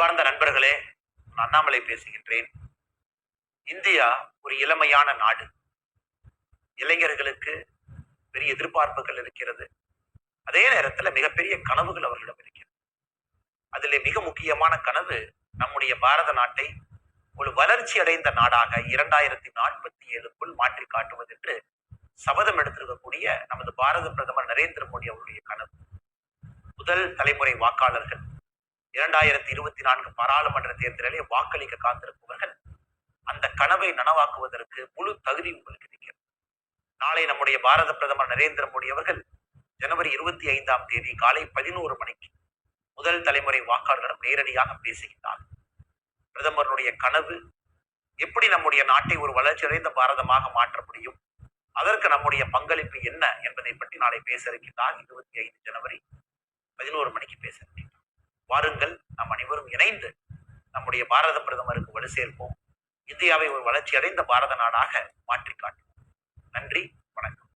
பார்ந்த நண்பர்களே நான் அண்ணாமலை பேசுகின்றேன். இந்தியா ஒரு இளமையான நாடு. இளைஞர்களுக்கு பெரிய எதிர்பார்ப்புகள் இருக்கிறது. அதே நேரத்துல மிகப்பெரிய கனவுகள் அவர்களிடம் இருக்கிறது. அதிலே மிக முக்கியமான கனவு நம்முடைய பாரத நாட்டை ஒரு வளர்ச்சி அடைந்த நாடாக இரண்டாயிரத்தி நாற்பத்தி ஏழுக்குள் மாற்றி காட்டுவது என்று சபதம் எடுத்திருக்கக்கூடிய நமது பாரத பிரதமர் நரேந்திர மோடி அவருடைய கனவு. முதல் தலைமுறை வாக்காளர்கள் இரண்டாயிரத்தி இருபத்தி நான்கு பாராளுமன்ற தேர்தலிலே வாக்களிக்க காத்திருப்பவர்கள் அந்த கனவை நனவாக்குவதற்கு முழு தகுதி உங்களுக்கு இருக்கிறது. நாளை நம்முடைய பாரத பிரதமர் நரேந்திர மோடி அவர்கள் ஜனவரி இருபத்தி ஐந்தாம் தேதி காலை பதினோரு மணிக்கு முதல் தலைமுறை வாக்காளர்களிடம் நேரடியாக பேசுகிறார் பிரதமருடைய கனவு எப்படி நம்முடைய நாட்டை ஒரு வளர்ச்சியடைந்த பாரதமாக மாற்ற முடியும்? அதற்கு நம்முடைய பங்களிப்பு என்ன என்பதை பற்றி நாளை பேச இருக்கின்றார். இருபத்தி ஐந்து ஜனவரி பதினோரு மணிக்கு பேச வாருங்கள் நாம் அனைவரும் இணைந்து நம்முடைய பாரத பிரதமருக்கு வலு சேர்ப்போம் இந்தியாவை ஒரு வளர்ச்சி அடைந்த பாரத நாடாக மாற்றி காட்டுவோம்